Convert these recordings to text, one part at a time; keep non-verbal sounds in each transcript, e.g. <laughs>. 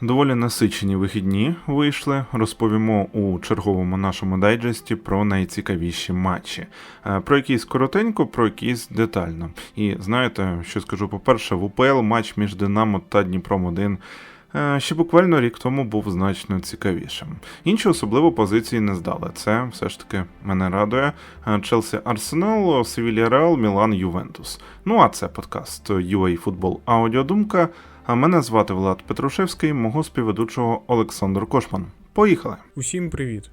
Доволі насичені вихідні вийшли. Розповімо у черговому нашому дайджесті про найцікавіші матчі. Е, Про якісь коротенько, про якісь детально. І знаєте, що скажу, по-перше, в УПЛ матч між Динамо та Дніпром 1 е, ще буквально рік тому був значно цікавішим. Інші особливо позиції не здали. Це все ж таки мене радує. Е, Челсі Арсенал, Севілія Реал, Мілан Ювентус. Ну а це подкаст UA Football Аудіодумка. А мене звати Влад Петрушевський, мого співведучого Олександр Кошман. Поїхали! Усім привіт.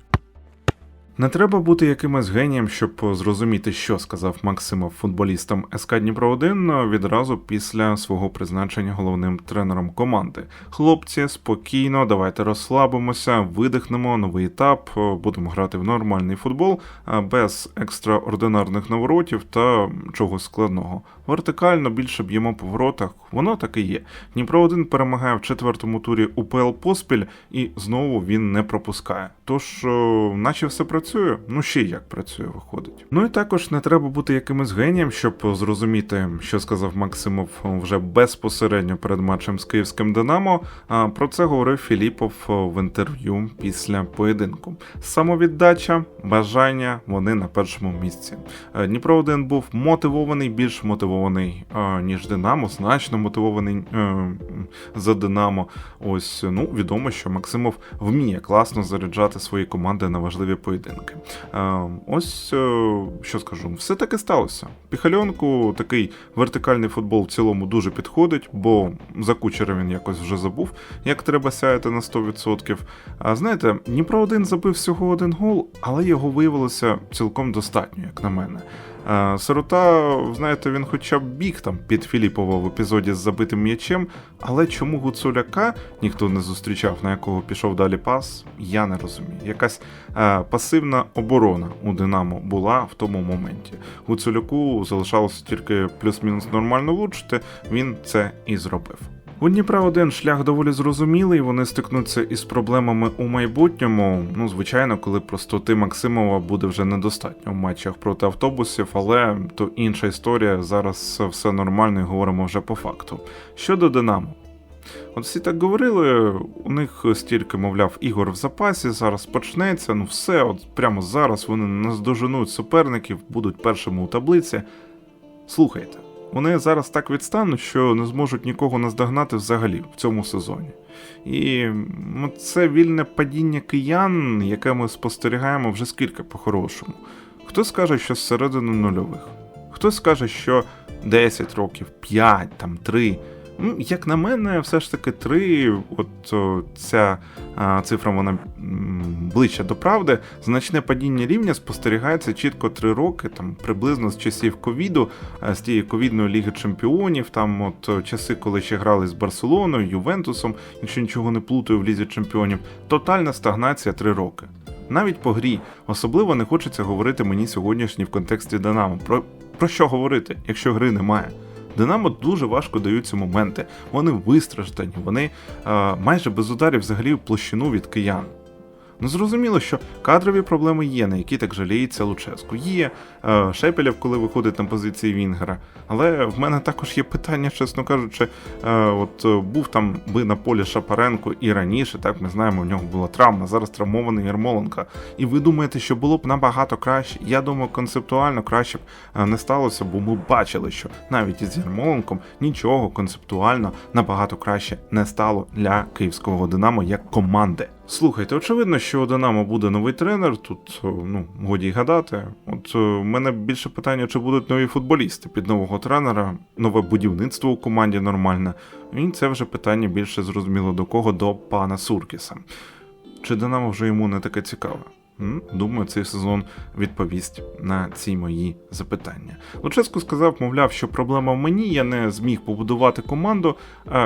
Не треба бути якимось генієм, щоб зрозуміти, що сказав Максимов футболістам СК Дніпро 1 відразу після свого призначення головним тренером команди. Хлопці, спокійно, давайте розслабимося, видихнемо новий етап, будемо грати в нормальний футбол без екстраординарних наворотів та чогось складного. Вертикально більше б'ємо по воротах, воно так і є. Дніпро 1 перемагає в четвертому турі УПЛ поспіль, і знову він не пропускає. Тож, наче все працює, ну ще як працює, виходить. Ну і також не треба бути якимось генієм, щоб зрозуміти, що сказав Максимов вже безпосередньо перед матчем з київським Динамо. А про це говорив Філіпов в інтерв'ю після поєдинку. Самовіддача, бажання вони на першому місці. Дніпро 1 був мотивований, більш мотивований ніж Динамо, значно мотивований е, за Динамо. Ось ну відомо, що Максимов вміє класно заряджати свої команди на важливі поєдинки. Е, Ось е, що скажу, все таки сталося. Піхальонку такий вертикальний футбол в цілому дуже підходить, бо за кучера він якось вже забув, як треба сяяти на 100%. А знаєте, Дніпро 1 забив всього один гол, але його виявилося цілком достатньо, як на мене. Е, Сирота, знаєте, він хоча б біг там під Філіпова в епізоді з забитим м'ячем, але чому Гуцуляка ніхто не зустрічав, на якого пішов далі пас, я не розумію. Якась е, пасивна оборона у Динамо була в тому моменті. Гуцуляку залишалося тільки плюс-мінус нормально влучити, він це і зробив. У Дніпра один шлях доволі зрозумілий, вони стикнуться із проблемами у майбутньому. Ну, звичайно, коли простоти Максимова буде вже недостатньо в матчах проти автобусів, але то інша історія. Зараз все нормально і говоримо вже по факту. Щодо Динамо. От всі так говорили, у них стільки, мовляв, ігор в запасі, зараз почнеться, ну все, от прямо зараз вони наздоженуть суперників, будуть першими у таблиці. Слухайте, вони зараз так відстануть, що не зможуть нікого наздогнати взагалі в цьому сезоні. І це вільне падіння киян, яке ми спостерігаємо вже скільки по-хорошому. Хто скаже, що зсередини нульових, хто скаже, що 10 років, 5, там 3. Ну, як на мене, все ж таки 3, от о, ця а, цифра вона ближче до правди. Значне падіння рівня спостерігається чітко 3 роки, там приблизно з часів ковіду, е, з тієї ковідної ліги чемпіонів, там от часи, коли ще грали з Барселоною, Ювентусом, якщо нічого не плутаю в лізі чемпіонів, тотальна стагнація 3 роки. Навіть по грі особливо не хочеться говорити мені сьогоднішній в контексті Динамо. Про, про що говорити, якщо гри немає? Динамо дуже важко даються моменти. Вони вистраждані, вони е, майже без ударів взагалі площину від киян. Ну зрозуміло, що кадрові проблеми є, на які так жаліється Луческу. Є е, Шепелєв, коли виходить на позиції Вінгера. Але в мене також є питання, чесно кажучи, е, от е, був там би на полі Шапаренко і раніше, так ми знаємо, у нього була травма, зараз травмований Ярмоленко. І ви думаєте, що було б набагато краще? Я думаю, концептуально краще б е, не сталося, бо ми бачили, що навіть із Ярмоленком нічого концептуально набагато краще не стало для київського Динамо як команди. Слухайте, очевидно, що у Динамо буде новий тренер. Тут ну годі й гадати. От у мене більше питання, чи будуть нові футболісти під нового тренера, нове будівництво у команді нормальне. І це вже питання більше зрозуміло до кого, до пана Суркіса. Чи Динамо вже йому не таке цікаве? Думаю, цей сезон відповість на ці мої запитання. Луческо сказав, мовляв, що проблема в мені, я не зміг побудувати команду.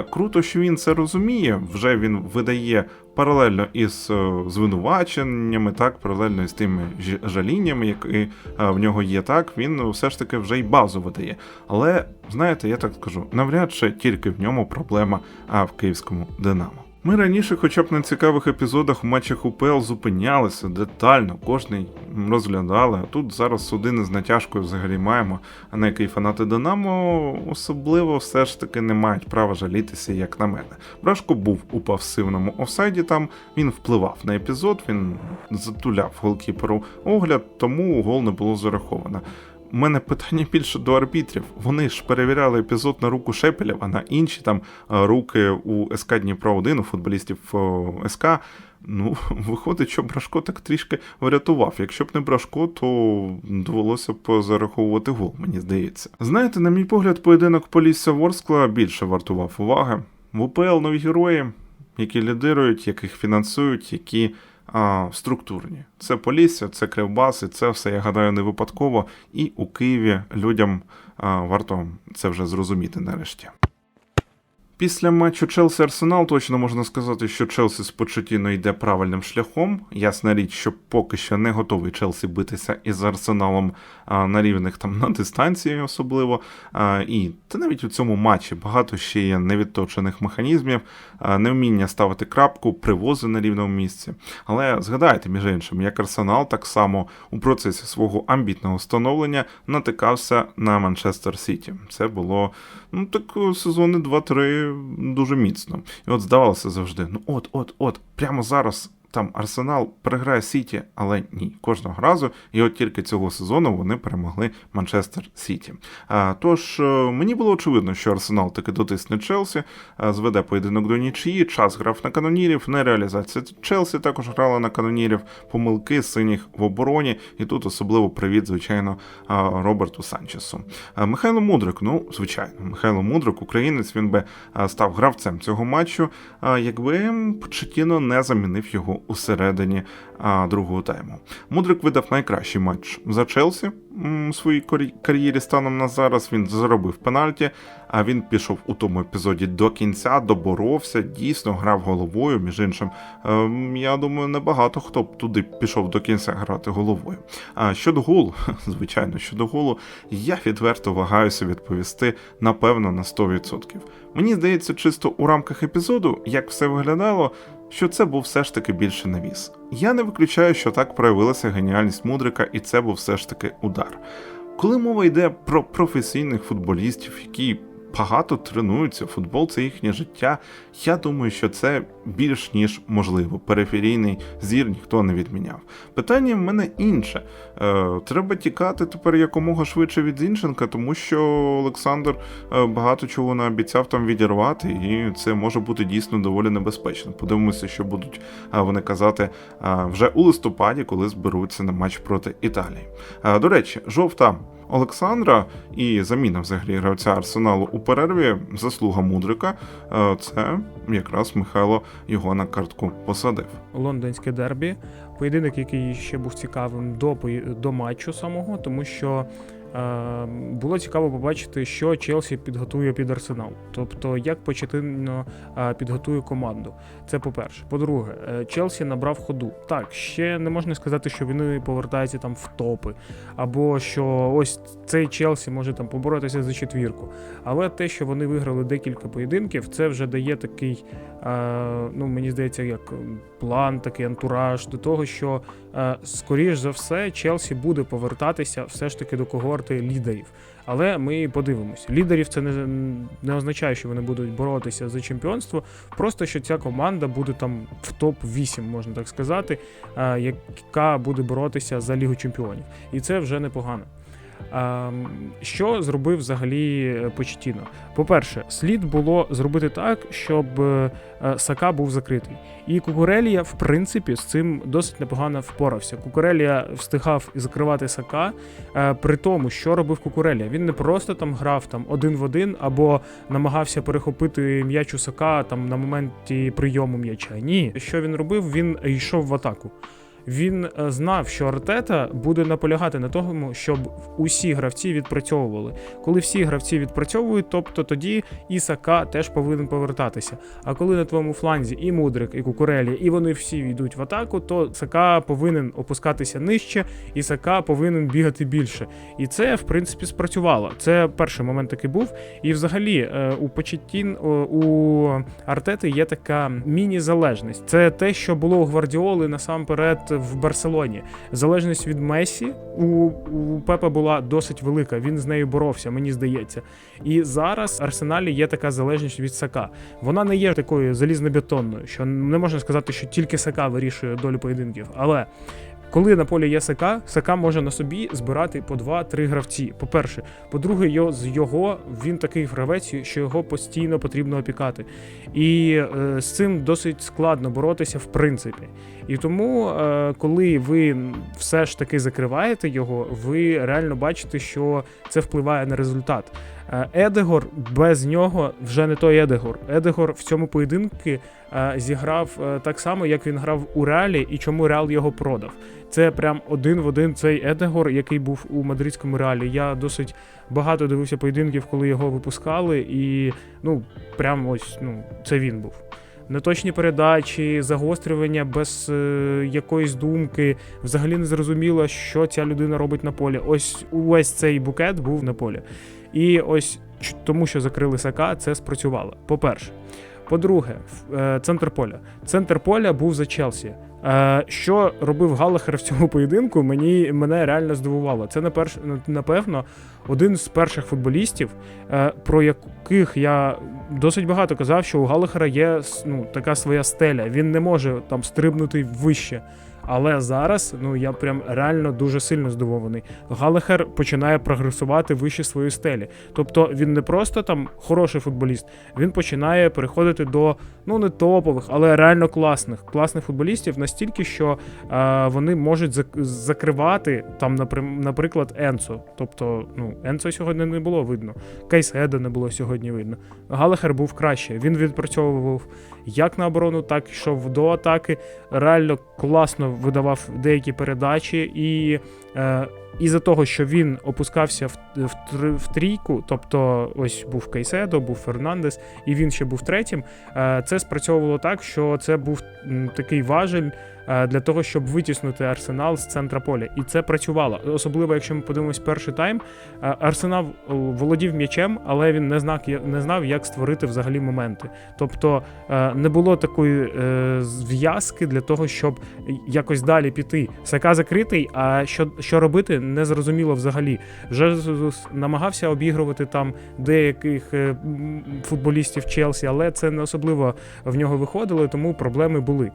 Круто, що він це розуміє. Вже він видає паралельно із е, звинуваченнями, так, паралельно із тими жаліннями, які е, в нього є, так, він все ж таки вже й базу видає. Але знаєте, я так скажу, навряд чи тільки в ньому проблема в київському Динамо. Ми раніше, хоча б на цікавих епізодах у матчах УПЛ зупинялися детально, кожний розглядали. А тут зараз судини з натяжкою взагалі маємо, а на який фанати Динамо особливо все ж таки не мають права жалітися, як на мене. Брашко був у пасивному офсайді там, він впливав на епізод, він затуляв голкіперу огляд, тому гол не було зараховано. Мене питання більше до арбітрів. Вони ж перевіряли епізод на руку Шепеля, а на інші там е, руки у СК Дніпро 1 у футболістів е, СК. Ну, <laughs> виходить, що Брашко так трішки врятував. Якщо б не Брашко, то довелося б зараховувати гол, мені здається. Знаєте, на мій погляд, поєдинок Полісся Ворскла більше вартував уваги. В УПЛ нові герої, які лідирують, яких фінансують, які а, структурні. Це Полісся, це Кривбас, і це все, я гадаю, не випадково. І у Києві людям а, варто це вже зрозуміти нарешті. Після матчу Челсі Арсенал точно можна сказати, що Челсі з Почетіно йде правильним шляхом. Ясна річ, що поки що не готовий Челсі битися із Арсеналом на рівних там на дистанції, особливо. І та навіть у цьому матчі багато ще є невідточених механізмів, невміння ставити крапку, привози на рівному місці. Але згадайте, між іншим, як Арсенал так само у процесі свого амбітного становлення натикався на Манчестер Сіті. Це було ну так сезони 2-3 дуже міцно. І от здавалося завжди: ну от, от, от, прямо зараз. Там Арсенал переграє Сіті, але ні, кожного разу. І от тільки цього сезону вони перемогли Манчестер Сіті. Тож е, мені було очевидно, що Арсенал таки дотисне Челсі, зведе поєдинок до нічиї. Час грав на канонірів, не реалізація Челсі також грала на канонірів, помилки синіх в обороні. І тут особливо привіт, звичайно, Роберту Санчесу. Михайло Мудрик, ну звичайно, Михайло Мудрик, українець, він би став гравцем цього матчу, якби Почетіно не замінив його у середині а, другого тайму. Мудрик видав найкращий матч за Челсі у своїй кар'єрі станом на зараз. Він заробив пенальті, а він пішов у тому епізоді до кінця, доборовся, дійсно грав головою. Між іншим, ем, я думаю, небагато хто б туди пішов до кінця грати головою. А щодо голу, <laughs> звичайно, щодо голу, я відверто вагаюся відповісти напевно на 100%. Мені здається, чисто у рамках епізоду, як все виглядало, що це був все ж таки більше навіс. Я не виключаю, що так проявилася геніальність Мудрика, і це був все ж таки удар. Коли мова йде про професійних футболістів, які багато тренуються, футбол це їхнє життя, я думаю, що це більш ніж можливо. Периферійний зір ніхто не відміняв. Питання в мене інше. Е, треба тікати тепер якомога швидше від Зінченка, тому що Олександр е, багато чого наобіцяв там відірвати, і це може бути дійсно доволі небезпечно. Подивимося, що будуть е, вони казати вже у листопаді, коли зберуться на матч проти Італії. До речі, жовта. Олександра і заміна взагалі гравця арсеналу у перерві заслуга Мудрика. Е, Це якраз Михайло його на картку посадив. лондонське дербі. Поєдинок, який ще був цікавим до, до матчу самого, тому що було цікаво побачити, що Челсі підготує під арсенал. Тобто, як Почетино е, підготує команду. Це по-перше. По-друге, е, Челсі набрав ходу. Так, ще не можна сказати, що вони повертаються там в топи, або що ось цей Челсі може там поборотися за четвірку. Але те, що вони виграли декілька поєдинків, це вже дає такий е, ну мені здається, як м, план, такий антураж до того, що е, скоріш за все Челсі буде повертатися все ж таки до когорти лідерів. Але ми подивимося. Лідерів це не, не означає, що вони будуть боротися за чемпіонство. Просто що ця команда буде там в топ 8 можна так сказати, е, яка буде боротися за Лігу Чемпіонів. І це вже непогано. А, що зробив взагалі е, Почетіно? По-перше, слід було зробити так, щоб е, Сака був закритий. І Кукурелія, в принципі, з цим досить непогано впорався. Кукурелія встигав закривати Сака, е, при тому, що робив Кукурелія. Він не просто там грав там один в один або намагався перехопити м'яч у Сака там на моменті прийому м'яча. Ні, що він робив? Він йшов в атаку. Він е, знав, що Артета буде наполягати на тому, щоб усі гравці відпрацьовували. Коли всі гравці відпрацьовують, тобто тоді і Сака теж повинен повертатися. А коли на твоєму фланзі і Мудрик, і Кукурелі, і вони всі йдуть в атаку, то Сака повинен опускатися нижче, і Сака повинен бігати більше. І це, в принципі, спрацювало. Це перший момент такий був. І взагалі е, у Почеттін у Артети є така міні-залежність. Це те, що було у Гвардіоли насамперед в Барселоні. Залежність від Месі у, у Пепа була досить велика. Він з нею боровся, мені здається. І зараз в Арсеналі є така залежність від Сака. Вона не є такою залізнобетонною, що не можна сказати, що тільки Сака вирішує долю поєдинків. Але коли на полі є Сака, Сака може на собі збирати по 2-3 гравці. По-перше, по-друге, з його він такий гравець, що його постійно потрібно опікати. І е, з цим досить складно боротися в принципі. І тому, е, коли ви все ж таки закриваєте його, ви реально бачите, що це впливає на результат. Е, Едегор без нього вже не той Едегор. Едегор в цьому поєдинку е, зіграв е, так само, як він грав у Реалі, і чому Реал його продав. Це прям один в один цей Едегор, який був у мадридському реалі. Я досить багато дивився поєдинків, коли його випускали, і ну прям ось ну це він був. Неточні передачі, загострювання без е, якоїсь думки. Взагалі не зрозуміло, що ця людина робить на полі. Ось увесь цей букет був на полі. І ось тому, що закрили Сака, це спрацювало. По-перше. По-друге, е, центр поля. Центр поля був за Челсі. Е, Що робив Галахер в цьому поєдинку, мені мене реально здивувало. Це напевно один з перших футболістів, е, про яких я досить багато казав, що у Галахера є ну, така своя стеля. Він не може там стрибнути вище. Але зараз ну я прям реально дуже сильно здивований. Галахер починає прогресувати вище своєї стелі. Тобто він не просто там хороший футболіст, він починає переходити до ну не топових, але реально класних класних футболістів настільки, що е, вони можуть зак- закривати там, наприклад, Енцо. Тобто, ну Енцо сьогодні не було видно. Кейседа не було сьогодні видно. Галахер був краще. Він відпрацьовував як на оборону, так йшов до атаки. Реально класно видавав деякі передачі і. Е, із-за того, що він опускався в, в, в трійку, тобто ось був Кейседо, був Фернандес, і він ще був третім. е, Це спрацьовувало так, що це був м, такий важель для того, щоб витіснути арсенал з центра поля. І це працювало. Особливо, якщо ми подивимось перший тайм, е, арсенал володів м'ячем, але він не знав, не знав, як створити взагалі моменти. Тобто е, не було такої е, зв'язки для того, щоб якось далі піти. Сака закритий, а що, що робити, не зрозуміло взагалі. Жезус намагався обігрувати там деяких е, футболістів Челсі, але це не особливо в нього виходило, тому проблеми були.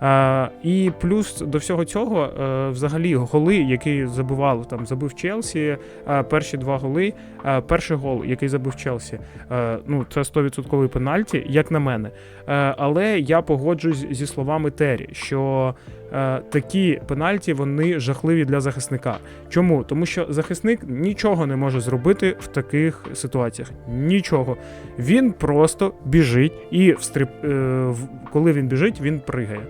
А, і плюс до всього цього, е, взагалі, голи, які забивав там, забив Челсі, е, перші два голи. е, перший гол, який забив Челсі, е, ну це 100% пенальті, як на мене. Е, але я погоджуюсь зі словами Террі, що е, такі пенальті вони жахливі для захисника. Чому? Тому що захисник нічого не може зробити в таких ситуаціях. Нічого. Він просто біжить і е, в- коли він біжить, він пригає.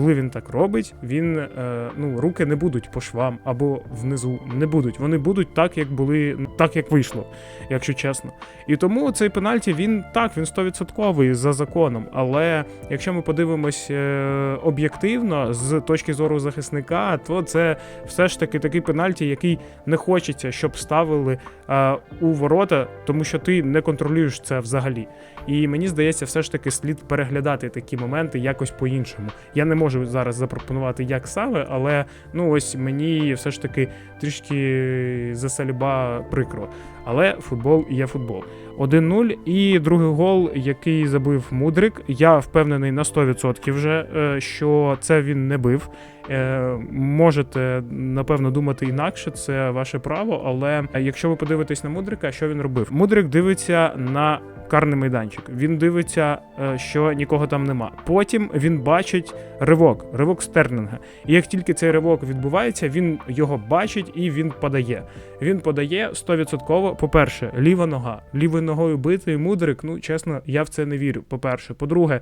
Коли він так робить, він е, ну руки не будуть по швам або внизу не будуть. Вони будуть так, як були, так як вийшло, якщо чесно. І тому цей пенальті він так, він 100% за законом. Але якщо ми подивимось е, об'єктивно з точки зору захисника, то це все ж таки такий пенальті, який не хочеться, щоб ставили е, у ворота, тому що ти не контролюєш це взагалі. І мені здається, все ж таки слід переглядати такі моменти якось по-іншому. Я не можу зараз запропонувати, як саме, але ну ось мені все ж таки трішки засальба прикро. Але футбол є футбол. 1-0 і другий гол, який забив Мудрик. Я впевнений на 100% вже, е, що це він не бив. Е, Можете напевно думати інакше, це ваше право. Але якщо ви подивитесь на Мудрика, що він робив? Мудрик дивиться на карний майданчик. Він дивиться, е, що нікого там нема. Потім він бачить ривок, ривок Стерлінга. І як тільки цей ривок відбувається, він його бачить і він подає. Він подає 100%. По-перше, ліва нога. Лівою ногою битий мудрик. Ну, чесно, я в це не вірю. По-перше, по-друге,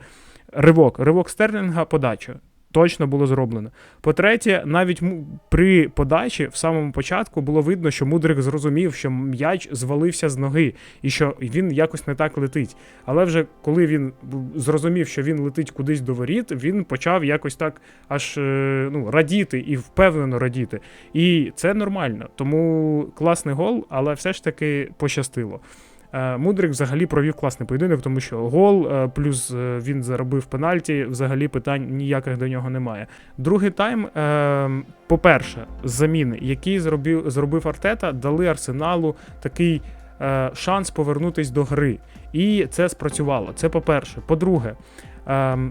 ривок. Ривок Стерлінга, подача. точно було зроблено. По-третє, навіть при подачі в самому початку було видно, що Мудрик зрозумів, що м'яч звалився з ноги і що він якось не так летить. Але вже коли він зрозумів, що він летить кудись до воріт, він почав якось так аж е, ну, радіти і впевнено радіти. І це нормально. Тому класний гол, але все ж таки пощастило. Е, Мудрик взагалі провів класний поєдинок, тому що гол, е, плюс е, він заробив пенальті, взагалі питань ніяких до нього немає. Другий тайм, по-перше, заміни, які зробив, зробив Артета, дали Арсеналу такий шанс повернутись до гри. І це спрацювало. Це по-перше. По-друге,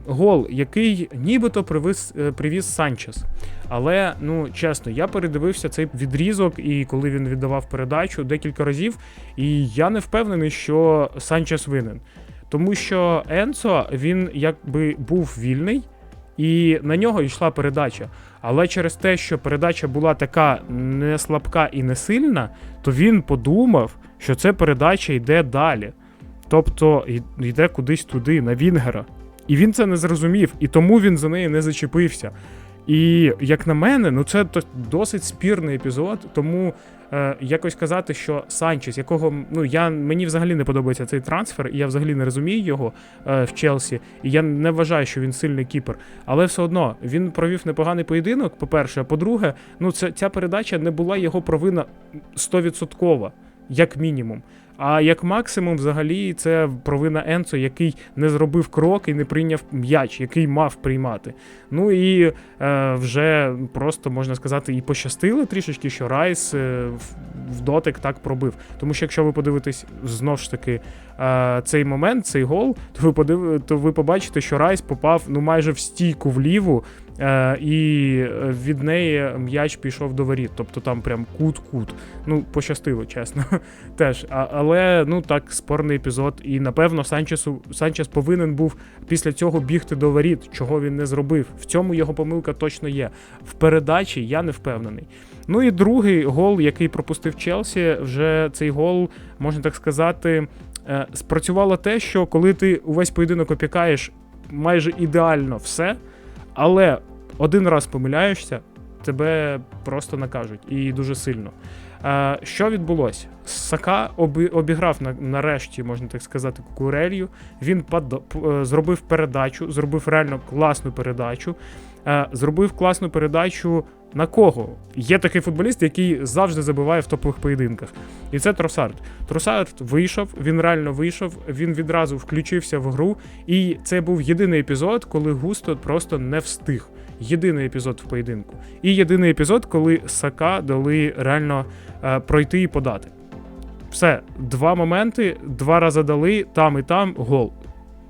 гол, який нібито привіз, е, привіз Санчес. Але ну чесно, я передивився цей відрізок, і коли він віддавав передачу декілька разів, і я не впевнений, що Санчес винен. Тому що Енцо він якби був вільний, і на нього йшла передача. Але через те, що передача була така не слабка і не сильна, то він подумав, що це передача йде далі. Тобто йде кудись туди, на Вінгера. І він це не зрозумів, і тому він за неї не зачепився. І як на мене, ну це досить спірний епізод, тому е, якось казати, що Санчес, якого ну я мені взагалі не подобається цей трансфер, і я взагалі не розумію його е, в Челсі, і я не вважаю, що він сильний кіпер. Але все одно він провів непоганий поєдинок. По-перше, а по-друге, ну це ця передача не була його провина 100%, як мінімум. А як максимум, взагалі, це провина Енцо, який не зробив крок і не прийняв м'яч, який мав приймати. Ну і е, вже просто можна сказати, і пощастило трішечки, що Райс е, в- дотик так пробив. Тому що якщо ви подивитесь знов ж таки е, цей момент, цей гол, то ви подив... то ви побачите, що Райс попав ну майже в стійку вліву. Е, і е, від неї м'яч пішов до воріт, тобто там прям кут-кут. Ну, пощастило, чесно. <laughs> Теж. А, але ну так, спорний епізод. І напевно Санчесу Санчес повинен був після цього бігти до воріт, чого він не зробив. В цьому його помилка точно є. В передачі я не впевнений. Ну і другий гол, який пропустив Челсі, вже цей гол, можна так сказати, е, спрацювало те, що коли ти увесь поєдинок опікаєш майже ідеально все, але один раз помиляєшся, тебе просто накажуть і дуже сильно. Що відбулося? Сака обі- обіграв на, нарешті, можна так сказати, кукурелью. Він е, зробив передачу, зробив реально класну передачу. Е, зробив класну передачу на кого? Є такий футболіст, який завжди забиває в топових поєдинках. І це Тросард. Тросард вийшов, він реально вийшов, він відразу включився в гру. І це був єдиний епізод, коли Густо просто не встиг. Єдиний епізод в поєдинку. І єдиний епізод, коли Сака дали реально е, пройти і подати. Все, два моменти, два рази дали, там і там гол.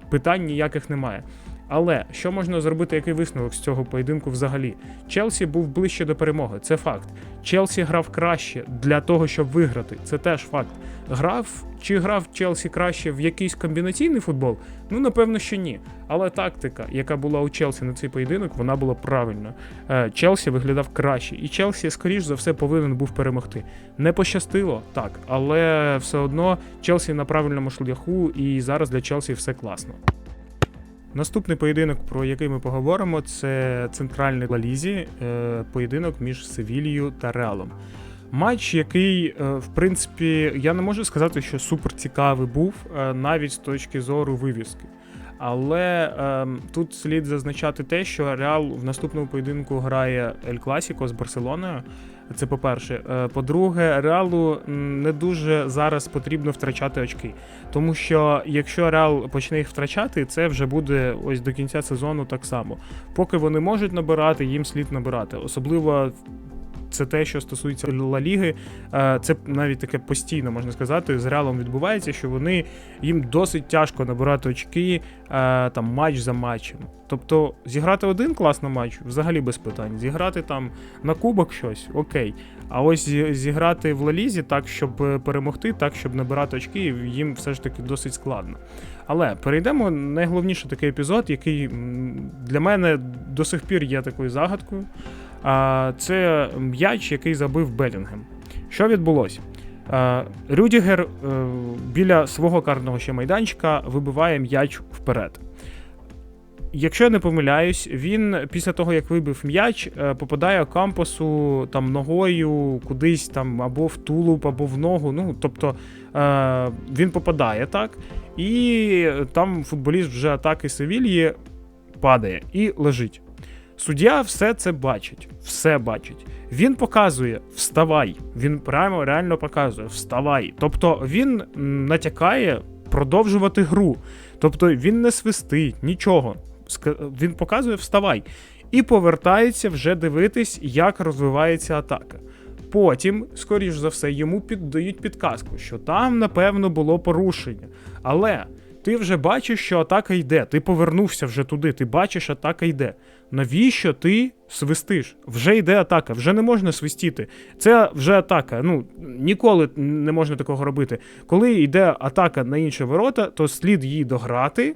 Питань ніяких немає. Але що можна зробити, який висновок з цього поєдинку взагалі? Челсі був ближче до перемоги, це факт. Челсі грав краще для того, щоб виграти. Це теж факт. Грав чи грав Челсі краще в якийсь комбінаційний футбол? Ну напевно, що ні. Але тактика, яка була у Челсі на цей поєдинок, вона була правильна. Е, Челсі виглядав краще, і Челсі, скоріш за все, повинен був перемогти. Не пощастило, так, але все одно Челсі на правильному шляху, і зараз для Челсі все класно. Наступний поєдинок, про який ми поговоримо, це центральний Ла Лізі, е, поєдинок між Севільєю та Реалом. Матч, який, е, в принципі, я не можу сказати, що супер цікавий був, е, навіть з точки зору вивіски. Але ем, тут слід зазначати те, що Реал в наступному поєдинку грає Ель Класіко з Барселоною. Це по-перше. Е, По-друге, Реалу не дуже зараз потрібно втрачати очки. Тому що якщо Реал почне їх втрачати, це вже буде ось до кінця сезону так само. Поки вони можуть набирати, їм слід набирати. Особливо це те, що стосується Ла Ліги. Е, Це навіть таке постійно можна сказати. З Реалом відбувається, що вони їм досить тяжко набирати очки е, там матч за матчем. Тобто зіграти один класний матч взагалі без питань. Зіграти там на кубок щось, окей. А ось зіграти в Лалізі так, щоб е, перемогти, так, щоб набирати очки, їм все ж таки досить складно. Але перейдемо найголовніше такий епізод, який для мене до сих пір є такою загадкою. Це м'яч, який забив Белінгем. Що відбулося? Рюдігер е, біля свого карного ще майданчика вибиває м'яч вперед. Якщо я не помиляюсь, він після того, як вибив м'яч, е, попадає кампусу там ногою кудись там або в тулуб, або в ногу. Ну, тобто е, він попадає так, і там футболіст вже атаки Севільї падає і лежить. Суддя все це бачить, все бачить. Він показує вставай. Він прямо реально показує вставай. Тобто він натякає продовжувати гру. Тобто він не свистить, нічого. Він показує вставай. І повертається вже дивитись, як розвивається атака. Потім, скоріш за все, йому піддають підказку, що там, напевно, було порушення. Але ти вже бачиш, що атака йде. Ти повернувся вже туди, ти бачиш, атака йде. Навіщо ти свистиш? Вже йде атака, вже не можна свистіти. Це вже атака. Ну ніколи не можна такого робити. Коли йде атака на інші ворота, то слід її дограти,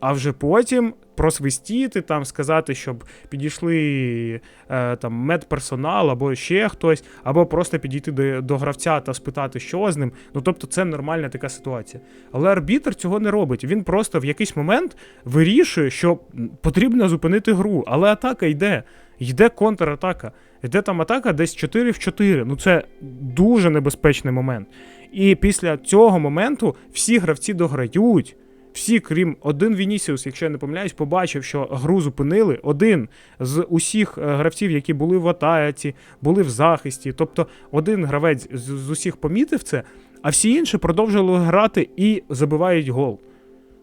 а вже потім просвистіти, там сказати, щоб підійшли е, там медперсонал або ще хтось, або просто підійти до, до гравця та спитати, що з ним. Ну тобто, це нормальна така ситуація. Але арбітр цього не робить. Він просто в якийсь момент вирішує, що потрібно зупинити гру, але атака йде. Йде контратака. Йде там атака десь 4 в 4. Ну це дуже небезпечний момент. І після цього моменту всі гравці дограють. Всі, крім один Вінісіус, якщо я не помиляюсь, побачив, що гру зупинили. Один з усіх е, гравців, які були в атаці, були в захисті. Тобто один гравець з, усіх помітив це, а всі інші продовжували грати і забивають гол.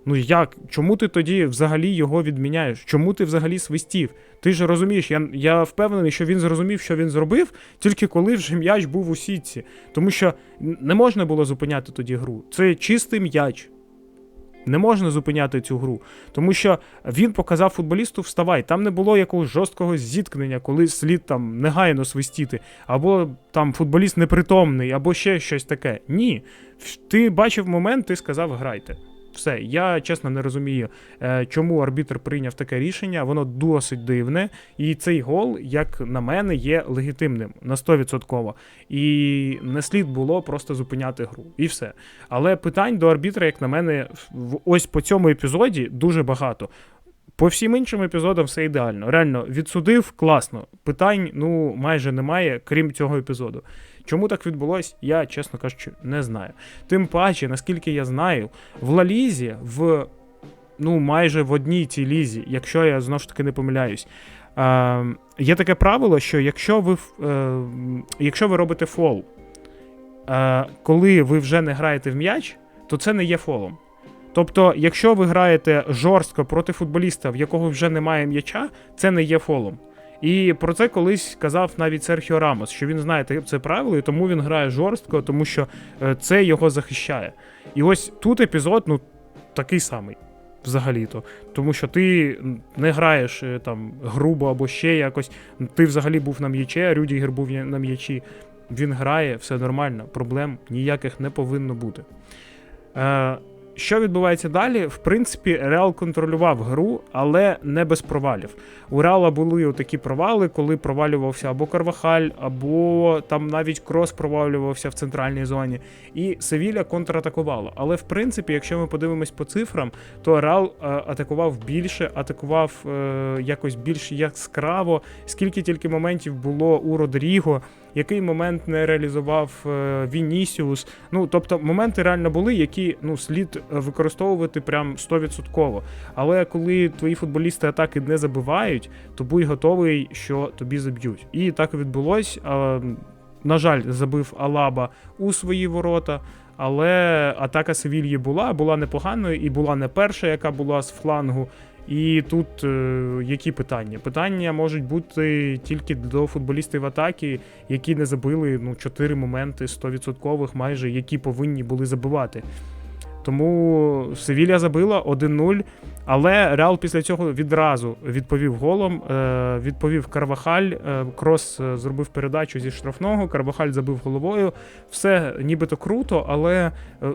Ну як? Чому ти тоді взагалі його відміняєш? Чому ти взагалі свистів? Ти ж розумієш, я, я впевнений, що він зрозумів, що він зробив, тільки коли вже м'яч був у сітці. Тому що не можна було зупиняти тоді гру. Це чистий м'яч. Не можна зупиняти цю гру, тому що він показав футболісту вставай. Там не було якогось жорсткого зіткнення, коли слід там негайно свистіти, або там футболіст непритомний, або ще щось таке. Ні. Ти бачив момент, ти сказав грайте. Все, я чесно не розумію, е, чому арбітр прийняв таке рішення. Воно досить дивне, і цей гол, як на мене, є легітимним на 100%. І не слід було просто зупиняти гру. І все. Але питань до арбітра, як на мене, ось по цьому епізоді дуже багато. По всім іншим епізодам все ідеально. Реально, відсудив класно. Питань ну майже немає, крім цього епізоду. Чому так відбулось, я, чесно кажучи, не знаю. Тим паче, наскільки я знаю, в Лалізі, в ну майже в одній цій лізі, якщо я знову ж таки не помиляюсь, е, є таке правило, що якщо ви, е, якщо ви робите фол, е, коли ви вже не граєте в м'яч, то це не є фолом. Тобто, якщо ви граєте жорстко проти футболіста, в якого вже немає м'яча, це не є фолом. І про це колись казав навіть Серхіо Рамос, що він знає це правило, і тому він грає жорстко, тому що е, це його захищає. І ось тут епізод, ну, такий самий. Взагалі-то. Тому що ти не граєш е, там грубо або ще якось. Ти взагалі був на м'ячі, а Рюдігер був на м'ячі. Він грає, все нормально, проблем ніяких не повинно бути. Е, що відбувається далі? В принципі, Реал контролював гру, але не без провалів. У Реала були такі провали, коли провалювався або Карвахаль, або там навіть крос провалювався в центральній зоні. І Севіля контратакувала. Але в принципі, якщо ми подивимось по цифрам, то Реал е, атакував більше, атакував е, якось більш яскраво. Скільки тільки моментів було у Родріго, який момент не реалізував е, Вінісіус. Ну тобто моменти реально були, які ну слід е, використовувати прям 100%. Але коли твої футболісти атаки не забивають, то будь готовий, що тобі заб'ють. І так відбулось. На жаль, забив Алаба у свої ворота. Але атака Севільї була, була непоганою і була не перша, яка була з флангу. І тут е, які питання? Питання можуть бути тільки до футболістів атаки, які не забили ну, 4 моменти 100% майже, які повинні були забивати. Тому Севілля забила 1-0, але Реал після цього відразу відповів голом. Е, відповів Карвахаль. Е, Крос е, зробив передачу зі штрафного. Карвахаль забив головою. Все нібито круто, але е,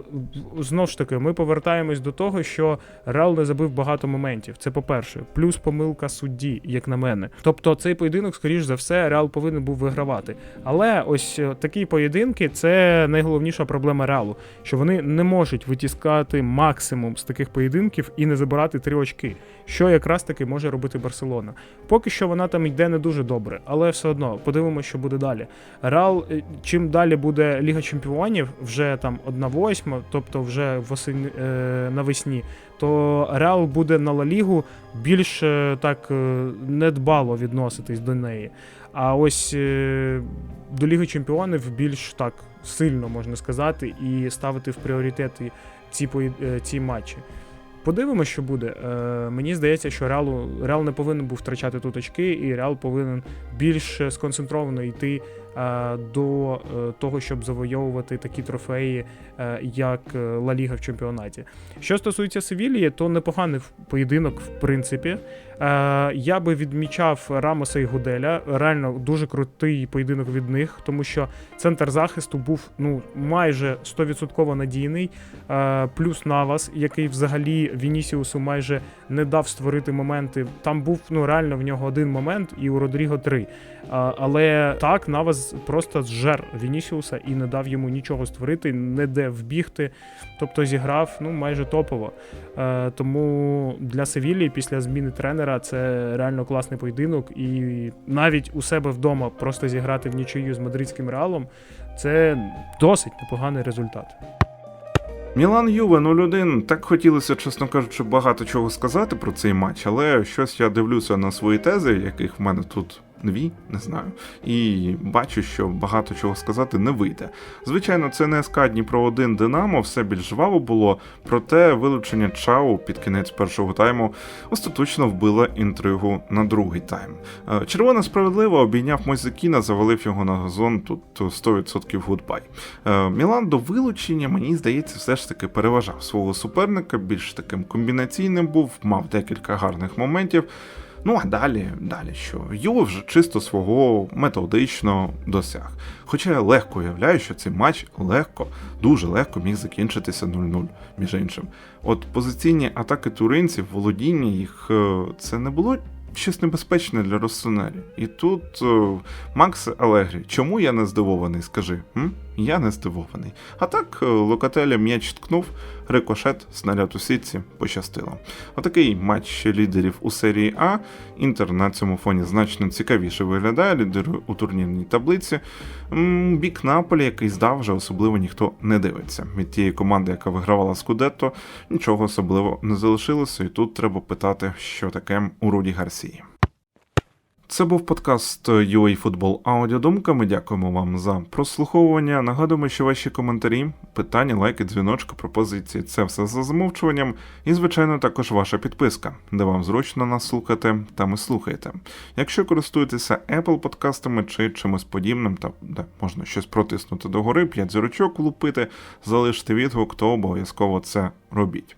знов ж таки, ми повертаємось до того, що Реал не забив багато моментів. Це по-перше, плюс помилка судді, як на мене. Тобто цей поєдинок, скоріш за все, Реал повинен був вигравати. Але ось такі поєдинки це найголовніша проблема Реалу, що вони не можуть витіскати випускати максимум з таких поєдинків і не забирати три очки, що якраз таки може робити Барселона. Поки що вона там йде не дуже добре, але все одно подивимося, що буде далі. Реал, е, чим далі буде Ліга Чемпіонів, вже там 1-8, тобто вже восень, е, навесні, то Реал буде на Ла Лігу більш е, так недбало відноситись до неї. А ось до Ліги Чемпіонів більш так сильно можна сказати, і ставити в пріоритети ці, е, ці матчі. Подивимося, що буде. Е, мені здається, що Реалу, Реал не повинен був втрачати тут очки, і Реал повинен більш сконцентровано йти е, до е, того, щоб завойовувати такі трофеї, е, як е, Ла Ліга в чемпіонаті. Що стосується Севілії, то непоганий поєдинок, в принципі. Е, я би відмічав Рамоса і Гуделя. Реально дуже крутий поєдинок від них, тому що центр захисту був ну майже 100% надійний. Е, плюс Навас, який взагалі Вінісіусу майже не дав створити моменти. Там був ну реально в нього один момент, і у Родріго три. Але так, Навас просто зжер Вінісіуса і не дав йому нічого створити, не де вбігти. Тобто зіграв ну майже топово. Е, тому для Севілії після зміни тренера це реально класний поєдинок. І навіть у себе вдома просто зіграти в нічию з мадридським реалом це досить непоганий результат. Мілан Юве 0-1. Так хотілося, чесно кажучи, багато чого сказати про цей матч, але щось я дивлюся на свої тези, яких в мене тут дві, не знаю, і бачу, що багато чого сказати не вийде. Звичайно, це не СК Дніпро 1 Динамо, все більш жваво було, проте вилучення Чау під кінець першого тайму остаточно вбило інтригу на другий тайм. Е, Червона справедливо обійняв Мойзекіна, завалив його на газон. Тут 100% гудбай. Е, Мілан до вилучення, мені здається, все ж таки переважав свого суперника, більш таким комбінаційним був, мав декілька гарних моментів. Ну а далі, далі що? Юве вже чисто свого методично досяг. Хоча я легко уявляю, що цей матч легко, дуже легко міг закінчитися 0-0, між іншим. От позиційні атаки туринців, володіння їх, е, це не було щось небезпечне для Россонері. І тут е, Макс Алегрі, чому я не здивований, скажи? М? Я не здивований. А так, е, Локателя м'яч ткнув, рикошет, снаряд у сітці, пощастило. Отакий матч лідерів у серії А. Інтер на цьому фоні значно цікавіше виглядає, лідирує у турнірній таблиці. Бік Наполі, який здав, вже особливо ніхто не дивиться. Від тієї команди, яка вигравала Скудетто, нічого особливо не залишилося, і тут треба питати, що таке у Руді Гарсії. Це був подкаст UA Football Аудіодумка. Ми дякуємо вам за прослуховування. Нагадуємо, що ваші коментарі, питання, лайки, дзвіночки, пропозиції це все за замовчуванням. І, звичайно, також ваша підписка, де вам зручно нас слухати, там і слухаєте. Якщо користуєтеся Apple подкастами чи чимось подібним, та де можна щось протиснути догори, 5 зірочок влупити, залишити відгук, то обов'язково це робіть.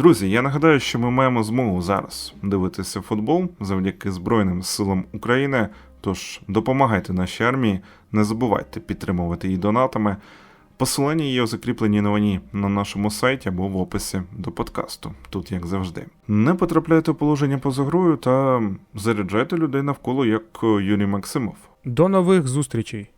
Друзі, я нагадаю, що ми маємо змогу зараз дивитися футбол завдяки Збройним силам України. Тож допомагайте нашій армії, не забувайте підтримувати її донатами. Посилання є у закріпленій новині на нашому сайті або в описі до подкасту, тут як завжди. Не потрапляйте у положення поза грою та заряджайте людей навколо, як Юрій Максимов. До нових зустрічей!